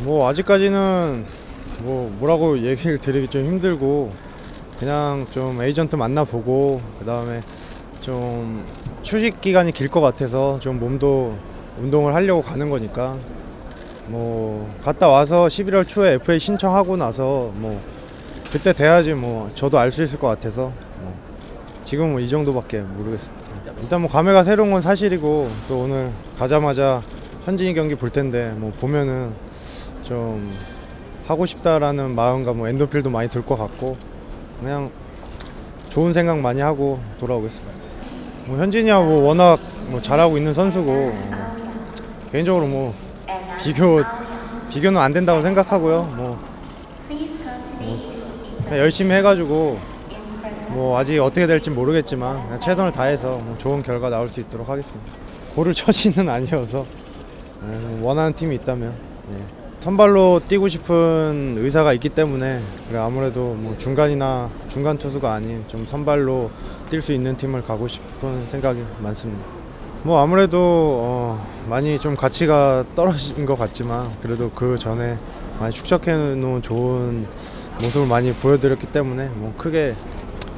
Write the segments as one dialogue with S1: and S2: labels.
S1: 뭐 아직까지는 뭐 뭐라고 얘기를 드리기 좀 힘들고 그냥 좀 에이전트 만나보고 그 다음에 좀 휴식 기간이 길 것 같아서 좀 몸도 운동을 하려고 가는 거니까 뭐 갔다 와서 11월 초에 FA 신청하고 나서 뭐 그때 돼야지 뭐 저도 알 수 있을 것 같아서 뭐 지금 뭐 이 정도밖에 모르겠습니다. 일단 뭐 감회가 새로운 건 사실이고 또 오늘 가자마자 현진이 경기 볼 텐데 뭐 보면은 좀 하고 싶다라는 마음과 뭐 엔도필도 많이 들 것 같고 그냥 좋은 생각 많이 하고 돌아오겠습니다. 뭐 현진이하고 워낙 뭐 잘하고 있는 선수고 어, 개인적으로 뭐 비교 비교는 안 된다고 생각하고요. 뭐, 뭐 열심히 해가지고 뭐 아직 어떻게 될지 모르겠지만 최선을 다해서 뭐 좋은 결과 나올 수 있도록 하겠습니다. 고를 처지는 아니어서 예, 원하는 팀이 있다면 예. 선발로 뛰고 싶은 의사가 있기 때문에 그래 아무래도 뭐 중간이나 중간 투수가 아닌 좀 선발로 뛸 수 있는 팀을 가고 싶은 생각이 많습니다. 뭐 아무래도 어 많이 좀 가치가 떨어진 것 같지만 그래도 그 전에 많이 축적해 놓은 좋은 모습을 많이 보여드렸기 때문에 뭐 크게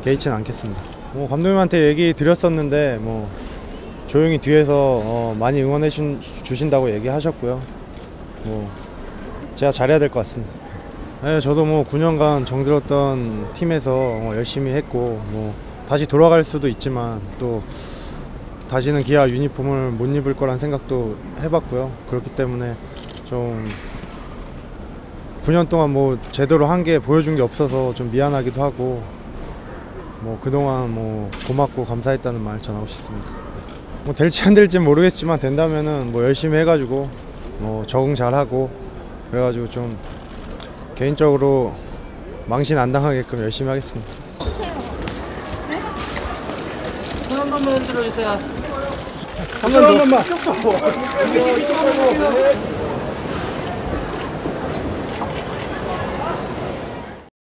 S1: 개의치는 않겠습니다. 뭐 감독님한테 얘기 드렸었는데 뭐 조용히 뒤에서 어 많이 응원해 주- 주신다고 얘기하셨고요. 뭐 제가 잘해야 될 것 같습니다. 네, 저도 뭐 9년간 정들었던 팀에서 어, 열심히 했고 뭐 다시 돌아갈 수도 있지만 또 다시는 기아 유니폼을 못 입을 거란 생각도 해봤고요. 그렇기 때문에 좀 9년 동안 뭐 제대로 한 게 보여준 게 없어서 좀 미안하기도 하고 뭐 그동안 뭐 고맙고 감사했다는 말 전하고 싶습니다. 뭐 될지 안 될지 모르겠지만 된다면은 뭐 열심히 해가지고 뭐 적응 잘하고 그래가지고 좀 개인적으로 망신 안 당하게끔 열심히 하겠습니다.
S2: 손한 번만 흔들어주세요.
S3: 한 번만.